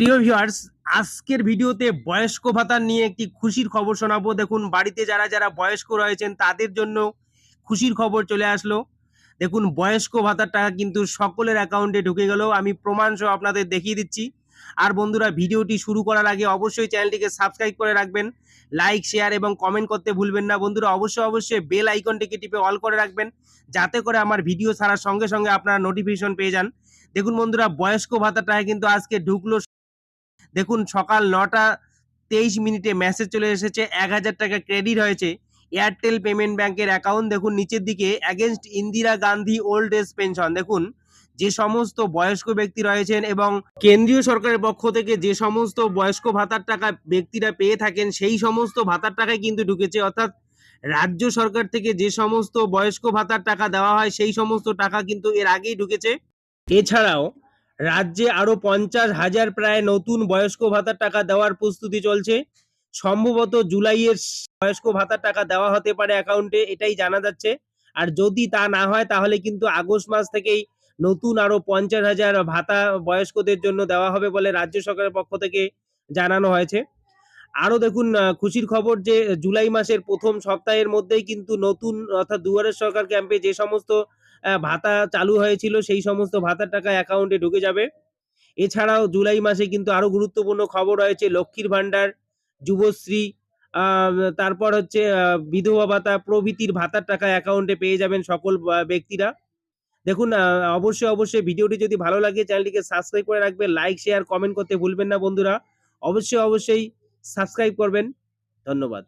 প্রিয় ভিউয়ার্স আজকের ভিডিওতে বয়স্ক ভাতা নিয়ে একটি খুশির খবর শোনাবো। দেখুন, বাড়িতে যারা যারা বয়স্ক রয়েছেন, তাদের জন্য খুশির খবর চলে আসলো। দেখুন, বয়স্ক ভাতার টাকা কিন্তু সকলের অ্যাকাউন্টে ঢুকে গেল। আমি প্রমাণ সহ আপনাদের দেখিয়ে দিচ্ছি। আর বন্ধুরা, ভিডিওটি শুরু করার আগে অবশ্যই চ্যানেলটিকে সাবস্ক্রাইব করে রাখবেন। লাইক শেয়ার এবং কমেন্ট করতে ভুলবেন না। বন্ধুরা, অবশ্যই অবশ্যই বেল আইকনটিকে টিপে অল করে রাখবেন। যাতে করে আমার ভিডিও ছাড়ার সঙ্গে সঙ্গে আপনারা নোটিফিকেশন পেয়ে যান। দেখুন বন্ধুরা, বয়স্ক ভাতার টাকা কিন্তু আজকে ঢুকলো দেখুন সকাল নটা তেইশ মিনিটে মেসেজ চলে এসেছে, এক হাজার টাকা ক্রেডিট হয়েছে। এয়ারটেল পেমেন্ট ব্যাংকের অ্যাকাউন্ট দেখুন নিচের দিকে against Indira Gandhi old age pension দেখুন, যে সমস্ত বয়স্ক ব্যক্তি রয়েছেন এবং কেন্দ্রীয় সরকারের পক্ষ থেকে যে সমস্ত বয়স্ক ভাতার টাকা ব্যক্তিরা পেয়ে থাকেন, সেই সমস্ত ভাতার টাকাই কিন্তু ঢুকেছে। অর্থাৎ রাজ্য সরকার থেকে যে সমস্ত বয়স্ক ভাতার টাকা দেওয়া হয়, সেই সমস্ত টাকা কিন্তু এর আগেই ঢুকেছে। এছাড়াও রাজ্যে আরও পঞ্চাশ হাজার প্রায় নতুন বয়স্ক ভাতার টাকা দেওয়ার প্রস্তুতি চলছে। সম্ভবত জুলাইয়ের বয়স্ক ভাতার টাকা দেওয়া হতে পারে অ্যাকাউন্টে, এটাই জানা যাচ্ছে। আর যদি তা না হয়, তাহলে কিন্তু আগস্ট মাস থেকেই নতুন আরও পঞ্চাশ হাজার ভাতা বয়স্কদের জন্য দেওয়া হবে বলে রাজ্য সরকারের পক্ষ থেকে জানানো হয়েছে। আরও দেখুন খুশির খবর যে জুলাই মাসের প্রথম সপ্তাহের মধ্যেই কিন্তু নতুন অর্থাৎ দুয়ারের সরকার ক্যাম্পে যে সমস্ত ভাতা চালু হয়েছিল, সেই সমস্ত ভাতার টাকা অ্যাকাউন্টে ঢুকে যাবে। এছাড়াও জুলাই মাসে কিন্তু আরও গুরুত্বপূর্ণ খবর রয়েছে, লক্ষ্মীর ভান্ডার যুবশ্রী তারপর হচ্ছে বিধবা ভাতা, প্রভৃতির ভাতার টাকা অ্যাকাউন্টে পেয়ে যাবেন সকল ব্যক্তিরা। দেখুন অবশ্যই অবশ্যই ভিডিওটি যদি ভালো লাগে, চ্যানেলটিকে সাবস্ক্রাইব করে রাখবেন লাইক শেয়ার কমেন্ট করতে ভুলবেন না বন্ধুরা। অবশ্যই অবশ্যই সাবস্ক্রাইব করবেন। ধন্যবাদ।